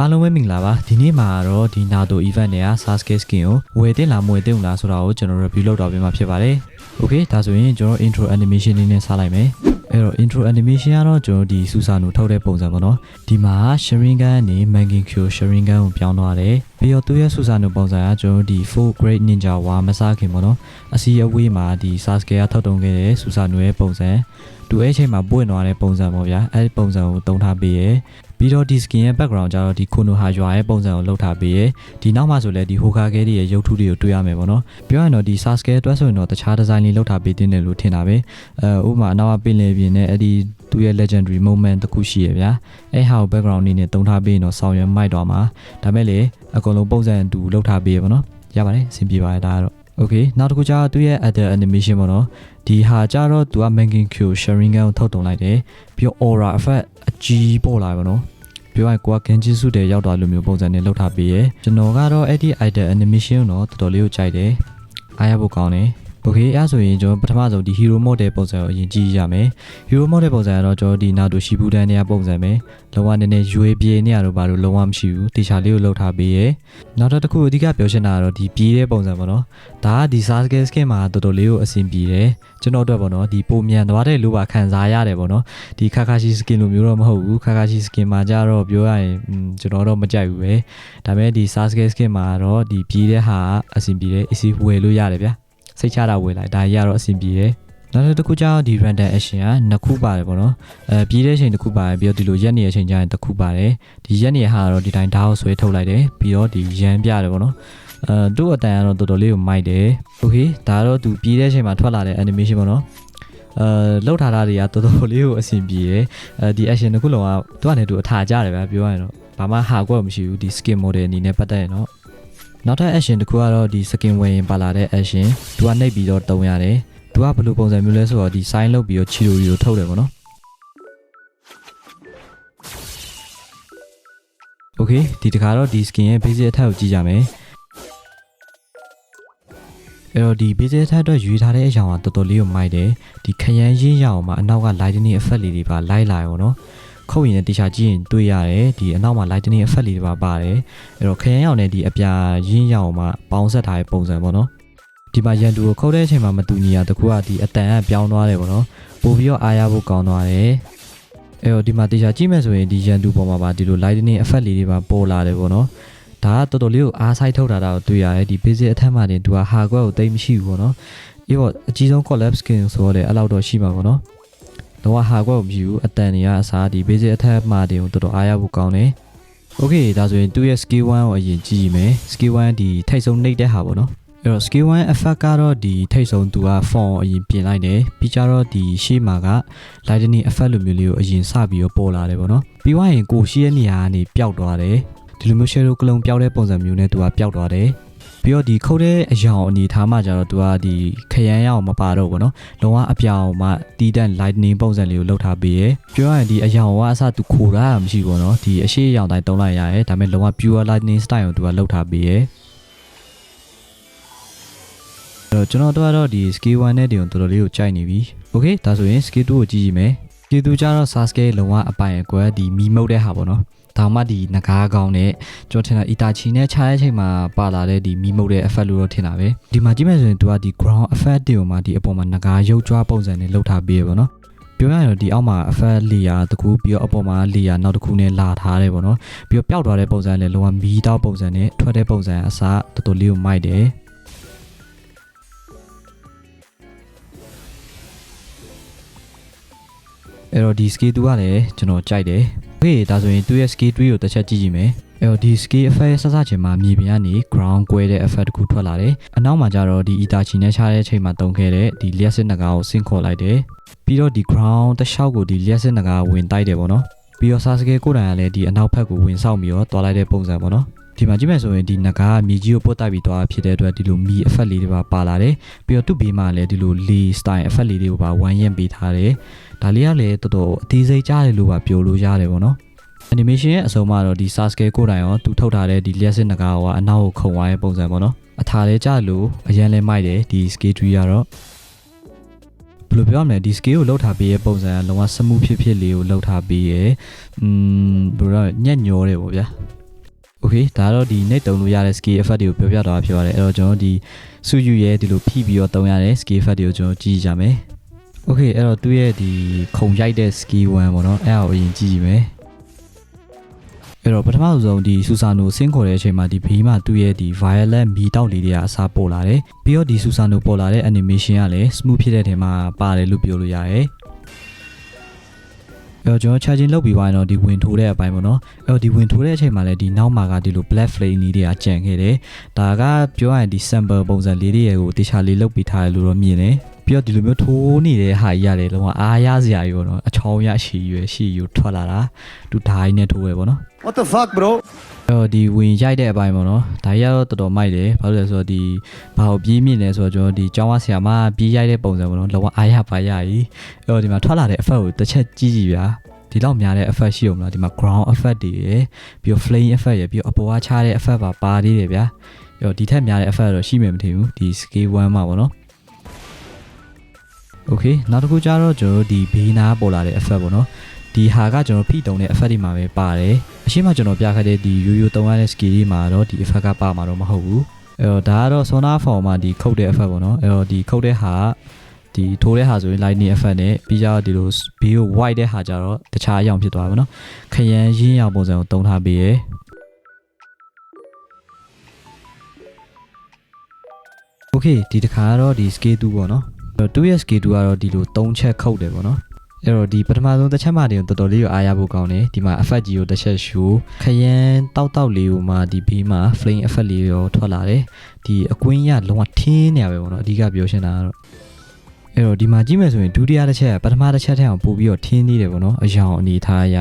အားလုံးပဲမင်္ဂလာပါဒီနေ့မှာတော့ဒီ NATO event တွေက Sasuke skin ကိုဝယ်တင်လားမဝယ်တင်ဘူးလားဆိုတာကိုကျွန်တော် review လုပ်တော့ပြမှာဖြစ်ပါတယ် Okay ဒါဆိုရင်ကျွန်တော် intro animation လေးနဲ့စလိုက်မယ်အဲ့တော့ intro animation ကတော့ကျွန်တော်ဒီ Susanoo ထုတ်တဲ့ပုံစံပေါ့နော်ဒီမှာ Sharingan ကနေ Mangekyou Sharingan ကိုပြောင်းသွားတယ်ပြီးတော့သူရဲ့ Susanoo ပုံစံကကျွန်တော်ဒီ4 Great Ninja War မစားခင်ပေါ့နော်အစီအဝေးမှာဒီ Sasuke ကထုတ်တုံးခဲ့တဲ့ Susanoo ရဲ့ပုံစံသူအဲ့ချိန်မှာပွင့်သွားတဲ့ပုံစံပေါ့ဗျာအဲ့ဒီပုံစံကိုတုံးထားပေးရယ် ပြီးတော့ဒီ skin ရဲ့ background ကျတော့ဒီ Konoha ရွာရဲ့ပုံစံကိုလောက်ထားပေးရယ်ဒီနောက်မှာဆိုလဲဒီ Hokage တွေရဲ့ရုပ်ထုတွေကိုတွေ့ရမယ်ပေါ့နော်ပြောရရင်တော့ဒီ Sasuke အတွက်ဆိုရင်တော့တခြား design လေးလောက်ထားပေးတင်တယ်လို့ထင်တာပဲအဲဥပမာအနောက်ကပင်လယ်ပြင်နဲ့အဲ့ဒီသူ့ရဲ့ legendary moment တစ်ခုရှိရဗျာအဲ့ဟာကို background အနေနဲ့တုံးထားပေးရင်တော့ဆောင်းရွက်မိုက်တော့မှာဒါမဲ့လေအကုန်လုံးပုံစံတူလောက်ထားပေးရပေါ့နော်ရပါတယ်အဆင်ပြေပါတယ်ဒါကတော့ Okay နောက်တစ်ခုကျတော့သူ့ရဲ့ other animation ပေါ့နော် ဒီဟာကြတော့သူက Mangekyou Sharingan ကိုထုတ်တုံလိုက်တယ်ပြီးတော့ aura effect အကြီးပေါ်လာပါတော့ပြောရရင်ကိုက Genji စုတဲ့ရောက်သွားလိုမျိုးပုံစံနဲ့လောက်ထားပေးရယ်ကျွန်တော်ကတော့အဲ့ဒီ idea animation ကိုတော့တော်တော်လေးကိုကြိုက်တယ်အားရဖို့ကောင်းတယ် Okay အဲ့ဆိုရင်ကျွန်တော်ပထမဆုံးဒီ hero mode တဲ့ပုံစံကိုအရင်ကြည့်ရမယ် hero mode တဲ့ပုံစံကတော့ကျွန်တော်ဒီနောက်တူရှိဘူးတန်းနေရပုံစံပဲလုံးဝနည်းနည်းရွေပြေနေရတော့ဘာလို့လုံးဝမရှိဘူးတေချာလေးကိုလောက်ထားပေးရယ်နောက်တစ်ခုအဓိကပြောချင်တာကတော့ဒီပြေးတဲ့ပုံစံပေါ့နော်ဒါကဒီ Sasuke skin မှာတော်တော်လေးကိုအဆင်ပြေတယ်ကျွန်တော်တို့ပေါ့နော်ဒီပုံမြန်သွားတဲ့လူပါခံစားရတယ်ပေါ့နော်ဒီခါခါရှိ skin လိုမျိုးတော့မဟုတ်ဘူးခါခါရှိ skin မှာကြတော့ပြောရရင်ကျွန်တော်တော့မကြိုက်ဘူးပဲဒါပေမဲ့ဒီ Sasuke skin မှာတော့ဒီပြေးတဲ့ဟာအဆင်ပြေတယ် easy ဝယ်လို့ရတယ်ဗျာ စိတ်ချတာဝယ်လိုက်ဒါကြီးကတော့အဆင်ပြေတယ်နောက်တစ်ခုကျတော့ဒီ random action ကနှစ်ခုပါတယ်ပေါ့နော်အဲပြီးတဲ့အချိန်တစ်ခုပါတယ်ပြီးတော့ဒီလိုရက်နေတဲ့အချိန်ကျရင်တစ်ခုပါတယ်ဒီရက်နေဟာကတော့ဒီတိုင်းဓာတ်ကိုဆွဲထုတ်လိုက်တယ်ပြီးတော့ဒီရမ်းပြတယ်ပေါ့နော်အဲတို့အတန်ကတော့တော်တော်လေးကိုမိုက်တယ်โอเคဒါကတော့သူပြီးတဲ့အချိန်မှာထွက်လာတဲ့ animation ပေါ့နော်အဲလောက်ထားတာတွေကတော်တော်လေးကိုအဆင်ပြေတယ်အဲဒီ action တစ်ခုလုံးကသူကလည်းသူအထာကြတယ်ဗျာပြောရရင်တော့ဘာမှဟာကွက်မရှိဘူးဒီ skin model အနေနဲ့ပတ်သက်ရင်တော့ နောက်ထပ် action တစ်ခုကတော့ဒီ skin ဝင်ရင်ပါလာတဲ့ action သူကနှိပ်ပြီးတော့တုံရတယ်သူကဘယ်လိုပုံစံမျိုးလဲဆိုတော့ဒီ sign လုပ်ပြီးတော့ချီလိုရီကိုထုတ်တယ်ပေါ့နော် Okay ဒီတခါတော့ဒီ skin ရဲ့ basic attack ကိုကြည့်ကြမယ်အဲ့တော့ဒီ basic attack အတွက်ရွေးထားတဲ့အရာကတော်တော်လေးကိုမိုက်တယ်ဒီခရမ်းရင်းရအောင်မှာအနောက်က lightning effect လေးတွေပါလိုက်လာရောနော် ခုတ်ရင်လည်းတခြားကြည့်ရင်တွေ့ရတယ်ဒီအနောက်မှာ lightning effect လေးတွေပါပါတယ်အဲ့တော့ခရမ်းရောင်နဲ့ဒီအပြာရင်းရအောင်မှာပေါင်းဆက်ထားတဲ့ပုံစံပေါ့နော်ဒီမှာရန်သူကိုခုတ်တဲ့အချိန်မှာမတူညီတာတကူကဒီအတန်ကပြောင်းသွားတယ်ပေါ့နော်ပို့ပြီးတော့အားရဖို့ကောင်းသွားတယ်အဲ့တော့ဒီမှာတေချာကြည့်မယ်ဆိုရင်ဒီရန်သူပေါ်မှာပါဒီလို lightning effect လေးတွေပါပေါ်လာတယ်ပေါ့နော်ဒါကတော်တော်လေးကိုအားဆိုင်ထုတ်တာတော့တွေ့ရတယ်ဒီ basic အထက်မှာတင်သူကဟာကွက်ကိုတိတ်မရှိဘူးပေါ့နော်အေးပေါ့အကြီးဆုံး collapse skin ဆိုတော့လေအဲ့လောက်တော့ရှိမှာပေါ့နော် တော့ဟာကွက်ကိုမရှိဘူးအတန်တွေကအစားဒီ basic အထက်မှာတင်ကိုတော်တော်အားရဖို့ကောင်းတယ် Okay ဒါဆိုရင်သူ့ရဲ့ skill 1ကိုအရင်ကြည့်ရမယ် skill 1ဒီထိတ်ဆုံးနှိပ်တဲ့ဟာပေါ့နော်အဲ့တော့ skill 1 effect ကတော့ဒီထိတ်ဆုံးသူက font အရင်ပြင်လိုက်တယ်ပြီးကြတော့ဒီရှေ့မှာက lightning effect လိုမျိုးလေးကိုအရင်စပြီးတော့ပေါ်လာတယ်ပေါ့နော်ပြီးွားရင်ကိုရှိရဲ့နေရာကနေပျောက်သွားတယ်ဒီလိုမျိုး shadow ကလုံးပျောက်တဲ့ပုံစံမျိုးနဲ့သူကပျောက်သွားတယ် ပြီးတော့ဒီခုတ်တဲ့အယောင်အနေထားမှကျတော့သူကဒီခရမ်းရအောင်မပါတော့ဘူးเนาะလုံးဝအပြောင်မှတီးတန့် lightning ပုံစံလေးကိုလောက်ထားပေးရယ်ပြောရရင်ဒီအယောင်ကအစသူခိုတာမရှိဘူးเนาะဒီအရှိအယောင်တိုင်းတုံးလိုက်ရတယ်ဒါပေမဲ့လုံးဝ pure lightning style ကိုသူကလောက်ထားပေးရယ်အဲ့တော့ကျွန်တော်တို့ကတော့ဒီ skill 1နဲ့တင်တော်တော်လေးကိုကြိုက်နေပြီ okay ဒါဆိုရင် skill 2ကိုကြည့်ကြည့်မယ် skill 2ကျတော့ Sasuke လုံးဝအပိုင်အကွက်ဒီမီမုတ်တဲ့ဟာပေါ့နော် ဒါမှဒီငကားကောင်းနဲ့ကျွန်တော်ထင်တာအီတာချီနဲ့ခြားတဲ့အချိန်မှာပါလာတဲ့ဒီမီမုတ်တဲ့ effect လို့တော့ထင်တာပဲဒီမှာကြည့်မယ်ဆိုရင်သူကဒီ ground effect တွေကိုမှဒီအပေါ်မှာငကားရုပ်ကြွားပုံစံနဲ့လှုပ်ထားပေးရပေါ့နော်ပြောရရင်တော့ဒီအောက်မှာ effect layer တခုပြီးတော့အပေါ်မှာ layer နောက်တစ်ခုနဲ့လာထားတယ်ပေါ့နော်ပြီးတော့ပျောက်သွားတဲ့ပုံစံလည်းလုံးဝမီးတောက်ပုံစံနဲ့ထွက်တဲ့ပုံစံအစားတော်တော်လေးကိုမိုက်တယ် အဲ့တော့ဒီ skill 2ကလည်းကျွန်တော်ကြိုက်တယ်။ Okay ဒါဆိုရင်သူ့ရဲ့ skill 3ကိုတစ်ချက်ကြည့်ကြည့်မယ်။အဲ့တော့ဒီ skill effect ဆက်စချင်မှာမြေပြင်ကနေ ground ကွဲတဲ့ effect တစ်ခုထွက်လာတယ်။အနောက်မှာကျတော့ဒီ itachi နဲ့ခြားတဲ့အချိန်မှာတုံခဲ့တဲ့ဒီလျှက်စစ်နဂါကိုဆင့်ခေါ်လိုက်တယ်။ပြီးတော့ဒီ ground တစ်လျှောက်ကိုဒီလျှက်စစ်နဂါဝင်တိုက်တယ်ပေါ့နော်။ပြီးတော့ Sasuke ကိုယ်တိုင်ကလည်းဒီအနောက်ဘက်ကိုဝင်ဆောက်ပြီးတော့တွားလိုက်တဲ့ပုံစံပေါ့နော်။ ဒီမှာကြည့်မယ်ဆိုရင်ဒီနဂါကမြေကြီးကိုပုတ်တိုက်ပြီးသွားဖြစ်တဲ့အတွက်ဒီလိုမီ effect လေးတွေပါပါလာတယ်ပြီးတော့သူ့ဘေးမှာလည်းဒီလို lee style effect လေးတွေကိုပါဝိုင်းရင်ပေးထားတယ်ဒါလေးကလည်းတော်တော်အသေးစိတ်ကြားတယ်လို့ပါပြောလို့ရတယ်ပေါ့နော် animation ရဲ့အဆုံးမှာတော့ဒီ Sasuke ကိုယ်တိုင်ရောသူထုတ်ထားတဲ့ဒီလျှက်စစ်နဂါကအနောက်ကိုခုံသွားတဲ့ပုံစံပေါ့နော်အထာလေးကြားလို့အရန်လဲမိုက်တယ်ဒီ skate tree ကတော့ဘယ်လိုပြောမလဲဒီ scale ကိုလောက်ထားပေးရဲ့ပုံစံကလုံးဝစမှုဖြစ်ဖြစ်လေးကိုလောက်ထားပေးရဲ့อืมဘယ်လိုညက်ညောတယ်ပေါ့ဗျာ Okay ဒါတော့ဒီ net တုံလို့ရတဲ့ skill effect တွေကိုပြောပြတော့ဖြစ်ပါတယ်အဲ့တော့ကျွန်တော်ဒီစုယူရဲဒီလိုဖြီးပြီးတော့တုံရတဲ့ skill effect တွေကိုကျွန်တော်ကြည့်ကြမယ် Okay အဲ့တော့သူ့ရဲ့ဒီခုံရိုက်တဲ့ skill 1ပေါ့နော်အဲ့ဒါကိုအရင်ကြည့်ကြည့်မယ်အဲ့တော့ပထမဆုံးဒီဆူဆာနိုဆင်းခေါ်တဲ့အချိန်မှာဒီဘေးမှာသူ့ရဲ့ဒီ violet မီတောက်လေးတွေကအစားပေါ်လာတယ်ပြီးတော့ဒီဆူဆာနိုပေါ်လာတဲ့ animation ကလည်း smooth ဖြစ်တဲ့ထဲမှာပါတယ်လို့ပြောလို့ရတယ် အဲ့တော့ကျွန်တော် charging လုပ်ပြီးသွားရင်တော့ဒီဝင်ထိုးတဲ့အပိုင်းပေါ့နော်အဲ့တော့ဒီဝင်ထိုးတဲ့အချိန်မှာလည်းဒီနောက်မှာကဒီလို black flame လေးတွေကကြံခဲ့တယ်ဒါကပြောရရင်ဒီ sample ပုံစံလေးတွေကိုတခြားလေးလုပ်ပြီးထားတယ်လို့တော့မြင်တယ်ပြီးတော့ဒီလိုမျိုးထိုးနေတဲ့ဟာကြီးရတယ်လုံးဝအားရစရာကြီးပေါ့နော်အချောင်းရရှိရွယ်ရှိယူထွက်လာတာသူဓာတ်နဲ့ထိုးရပေါ့နော် What the fuck bro အဲ့ တော့ဒီဝင်ရိုက်တဲ့အပိုင်းပေါ့နော်ဒါကြီးကတော့တော်တော်မိုက်တယ်ဘာလို့လဲဆိုတော့ဒီဘာကိုပြေးမြင့်လဲဆိုတော့ကျွန်တော်ဒီကျောင်းဝဆရာမပြေးရိုက်တဲ့ပုံစံပေါ့နော်လောကအားရပါရကြီးအဲ့တော့ဒီမှာထွက်လာတဲ့ effect ကိုတစ်ချက်ကြည့်ကြည့်ဗျာဒီလောက်များတဲ့ effect ရှိအောင်မလားဒီမှာ ground effect တွေရယ်ပြီးတော့ flame effect ရယ်ပြီးတော့အပေါ်ကချတဲ့ effect ပါပါသေးတယ်ဗျာအဲ့တော့ဒီထက်များတဲ့ effect တော့ရှိမယ်မထင်ဘူးဒီ scale 1မှာပေါ့နော် Okay နောက်တစ်ခုကျတော့ကျွန်တော်တို့ဒီဘေးနာပေါ်လာတဲ့ effect ပေါ့နော် ဒီဟာကကျွန်တော်ဖိတုံတဲ့ effect တွေမှာပဲပါတယ်အရှိမကျွန်တော်ပြခဲ့တဲ့ဒီရိုးရိုးတုံးရတဲ့ skill တွေမှာတော့ဒီ effect ကပါမှာတော့မဟုတ်ဘူးအဲ့တော့ဒါကတော့ Sona form မှာဒီခုတ်တဲ့ effect ပေါ့နော်အဲ့တော့ဒီခုတ်တဲ့ဟာဒီထိုးတဲ့ဟာဆိုရင် lightning effect နဲ့ပြီးကြတော့ဒီလိုဘေးကို white တဲ့ဟာကြတော့တခြားအရောင်ဖြစ်သွားပါဘောနော်ခရမ်းရင်းရောင်ပုံစံကိုတုံးထားပေးရယ် Okay ဒီတစ်ခါကတော့ဒီ scale 2ပေါ့နော်အဲ့တော့2ရဲ့ scale 2ကတော့ဒီလို3ချက်ခုတ်တယ်ပေါ့နော် အဲ့တော့ဒီပထမဆုံးတစ်ချက်မှတင်တော်တော်လေးကိုအားရဖို့ကောင်းတယ်ဒီမှာ effect ကြီးကိုတစ်ချက်ရှိုးခရမ်းတောက်တောက်လေးကိုမှဒီဘေးမှာ flame effect လေးရောထွက်လာတယ်ဒီအကွင်းရလုံးဝထင်းနေရပဲပေါ့နော်အဓိကပြောရှင်းတာကတော့အဲ့တော့ဒီမှာကြည့်မယ်ဆိုရင်ဒုတိယတစ်ချက်ကပထမတစ်ချက်ထက်အောင်ပို့ပြီးတော့ထင်းနေတယ်ပေါ့နော်အယောင်အနေထားအရ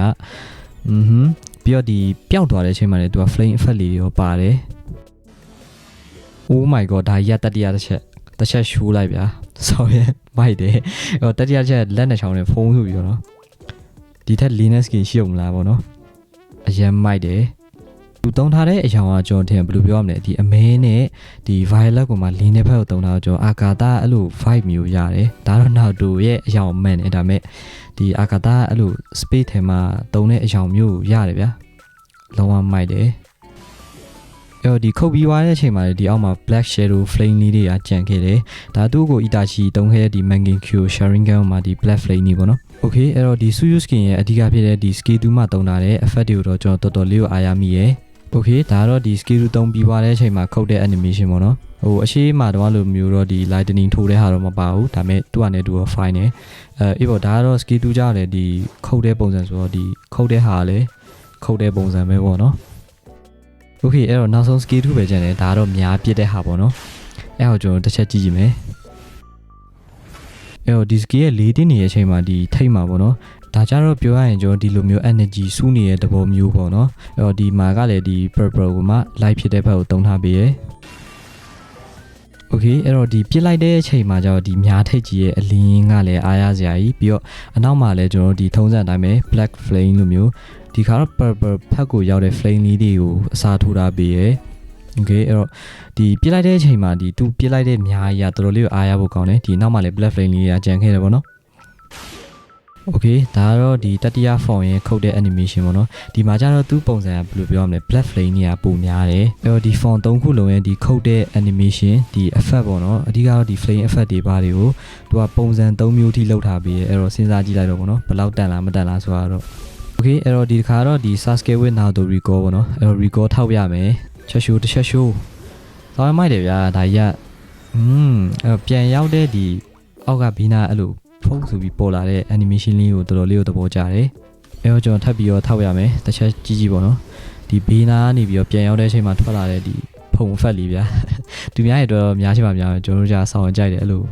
อือဟึပြီးတော့ဒီပျောက်သွားတဲ့အချိန်မှာလည်းသူက flame effect လေးရောပါတယ် Oh my god ဒါကြီးကတတိယတစ်ချက် တစ်ချက်ရှိုးလိုက်ဗျာ sorry မိုက်တယ်အော်တတိယတစ်ချက်လက်နဲ့ချောင်းနဲ့ဖုံးဆိုပြီးတော့နော်ဒီထက် Linux skin ရှိအောင်မလားဗောနော်အရင်မိုက်တယ်သူတုံးထားတဲ့အရာကကျွန်တော်ထင်ဘယ်လိုပြောရမလဲဒီအမဲနဲ့ဒီ violet ကိုမှ lin တဲ့ဘက်ကိုတုံးထားတော့ကျွန်တော်အာကာသအဲ့လို vibe မျိုးရတယ်ဒါတော့နောက်တူရဲ့အရာကိုမှန်တယ်ဒါပေမဲ့ဒီအာကာသအဲ့လို space ထဲမှာတုံးတဲ့အရာမျိုးကိုရတယ်ဗျာလုံးဝမိုက်တယ် အဲ့တော့ဒီခုတ်ပြီးသွားတဲ့အချိန်မှာလေဒီအောက်မှာ black shadow flame လေးတွေကကြံခဲ့တယ်ဒါသူ့ကို itachi တုံးခဲ့တဲ့ဒီ mangin q sharing gun မှာဒီ black flame ကြီးပေါ့နော် okay အဲ့တော့ဒီ suyu skin ရဲ့အဓိကဖြစ်တဲ့ဒီ skill 2မှာတုံးထားတဲ့ effect တွေကိုတော့ကျွန်တော်တော်တော်လေးကိုအားရမိရယ် okay ဒါကတော့ဒီ skill 2တုံးပြီးသွားတဲ့အချိန်မှာခုတ်တဲ့ animation ပေါ့နော်ဟိုအရှိမတော့လိုမျိုးတော့ဒီ lightning ထိုးတဲ့ဟာတော့မပါဘူးဒါပေမဲ့သူ့အနေနဲ့သူက fine နေအဲအေးပေါ့ဒါကတော့ skill 2ကြောင့်လေဒီခုတ်တဲ့ပုံစံဆိုတော့ဒီခုတ်တဲ့ဟာလည်းခုတ်တဲ့ပုံစံပဲပေါ့နော် โอเคအဲ့တော့နောက်ဆုံး skill 2ပဲကျန်တယ်ဒါကတော့များပြစ်တဲ့ဟာပေါ့နော်အဲ့တော့ကျွန်တော်တစ်ချက်ကြည့်ကြည့်မယ်အဲ့တော့ဒီ skill ရဲ့၄တင်းနေရဲ့အချိန်မှာဒီထိတ်မှာပေါ့နော်ဒါကြတော့ပြောရရင်ကျွန်တော်ဒီလိုမျိုး energy စူးနေတဲ့သဘောမျိုးပေါ့နော်အဲ့တော့ဒီမှာကလည်းဒီ purple ကိုမှ light ဖြစ်တဲ့ဘက်ကိုတုံးထားပေးရယ် โอเคအဲ့တော့ဒီပြစ်လိုက်တဲ့အချိန်မှာကျတော့ဒီများထိတ်ကြီးရဲ့အလင်းကလည်းအားရစရာကြီးပြီးတော့အနောက်မှာလည်းကျွန်တော်တို့ဒီထုံးစံအတိုင်းပဲ black flame လိုမျိုးဒီခါတော့ purple ဖက်ကိုရောက်တဲ့ flame လေးတွေကိုအစားထိုးထားပေးရယ်โอเคအဲ့တော့ဒီပြစ်လိုက်တဲ့အချိန်မှာဒီသူပြစ်လိုက်တဲ့များကြီးကတော်တော်လေးကိုအားရဖို့ကောင်းတယ်ဒီနောက်မှာလည်း black flame လေးတွေကကြံခဲ့တယ်ပေါ့နော် Okay ဒါကတော့ဒီတတိယ form ရဲ့ခုတ်တဲ့ animation ပေါ့နော်ဒီမှာကျတော့သူ့ပုံစံကဘယ်လိုပြောရမလဲ black flame တွေကပုံများတယ်အဲ့တော့ဒီ form ၃ခုလုံးရဲ့ဒီခုတ်တဲ့ animation ဒီ effect ပေါ့နော်အဓိကတော့ဒီ flame effect တွေပါတွေကိုသူကပုံစံ၃မျိုးထိလောက်ထားပြီးရဲ့အဲ့တော့စဉ်းစားကြည့်လိုက်တော့ပေါ့နော်ဘယ်လောက်တန်လားမတန်လားဆိုတာတော့ Okay အဲ့တော့ဒီတစ်ခါတော့ဒီ Sasuke with Naruto recall ပေါ့နော်အဲ့တော့ recall ထောက်ရမယ်ချက်ရှိုးတစ်ချက်ရှိုးသွားမိုက်တယ်ဗျာဒါကြီးကอืมအဲ့တော့ပြန်ရောက်တဲ့ဒီအောက်ကဘီနာအဲ့လို ဖုံးဆိုပြီးပေါ်လာတဲ့ animation လေးကိုတော်တော်လေးကိုသဘောကျတယ်အဲ့တော့ကျွန်တော်ထပ်ပြီးတော့ထောက်ရမယ်တစ်ချက်ကြီးကြီးပေါ့နော်ဒီဘီနာကနေပြီးတော့ပြန်ရောက်တဲ့အချိန်မှာထွက်လာတဲ့ဒီဖုံဖက်လေးဗျာသူများရဲ့တော့များရှိမှများမယ်ကျွန်တော်တို့じゃဆောင်းကြိုက်တယ်အဲ့လို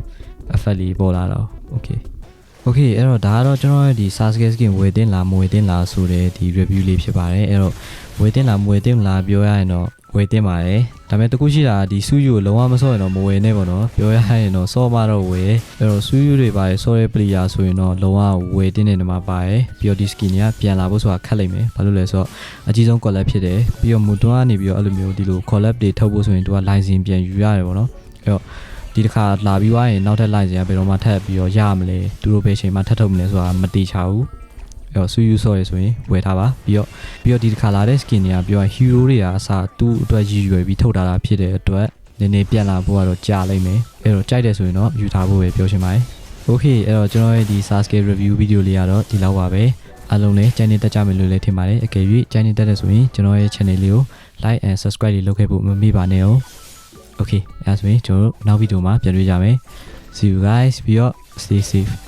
effect လေးပေါ်လာတော့ okay Okay အဲ့တော့ဒါကတော့ကျွန်တော်ရဲ့ဒီ Sasuke skin ဝယ်တင်လားမဝယ်တင်လားဆိုတဲ့ဒီ review လေးဖြစ်ပါတယ်အဲ့တော့ဝယ်တင်လားမဝယ်တင်လားပြောရရင်တော့ ဝယ်တင်ပါတယ်ဒါပေမဲ့တခုရှိတာဒီစူးယူကိုလုံးဝမစော့ရင်တော့မဝယ်နဲ့ပေါ့နော်ပြောရရင်တော့စော့မှတော့ဝယ်အဲ့တော့စူးယူတွေပါတယ်စော့တဲ့ player ဆိုရင်တော့လုံးဝဝယ်တင်တဲ့နေမှာပါတယ်ပြီးတော့ဒီ skin တွေကပြန်လာဖို့ဆိုတာခက်လိမ့်မယ်ဘာလို့လဲဆိုတော့အကြီးဆုံး collab ဖြစ်တယ်ပြီးတော့မူတွန်းကနေပြီးတော့အဲ့လိုမျိုးဒီလို collab တွေထုတ်ဖို့ဆိုရင်သူက license ပြန်ယူရတယ်ပေါ့နော်အဲ့တော့ဒီတစ်ခါလာပြီးွားရင်နောက်ထပ် license ကဘယ်တော့မှထပ်ပြီးတော့ရမလဲသူတို့ဘယ်ချိန်မှထပ်ထုတ်မလဲဆိုတာမတိချဘူး အဲ့တော့ဆူယူဆော့ရဆိုရင်ဝယ်ထားပါပြီးတော့ပြီးတော့ဒီတစ်ခါလာတဲ့ skin တွေကပြောရင် hero တွေကအစားသူ့အတွက်ရည်ရွယ်ပြီးထုတ်ထားတာဖြစ်တဲ့အတွက်နည်းနည်းပြန်လာဖို့ကတော့ကြာလိမ့်မယ်အဲ့တော့ကြိုက်တယ်ဆိုရင်တော့ယူထားဖို့ပဲပြောချင်ပါတယ် Okay အဲ့တော့ကျွန်တော်ရဲ့ဒီ Sasuke review video လေးကတော့ဒီလောက်ပါပဲအားလုံးလည်းကြိုက်နေတတ်ကြမယ်လို့လည်းထင်ပါတယ်အကယ်၍ကြိုက်နေတတ်တယ်ဆိုရင်ကျွန်တော်ရဲ့ channel လေးကို like and subscribe လေးလုပ်ခဲ့ဖို့မမေ့ပါနဲ့အောင် Okay အဲ့ဒါဆိုရင်ကျွန်တော်တို့နောက်ဗီဒီယိုမှာပြန်တွေ့ကြမယ် See you guys ပြီးတော့ stay safe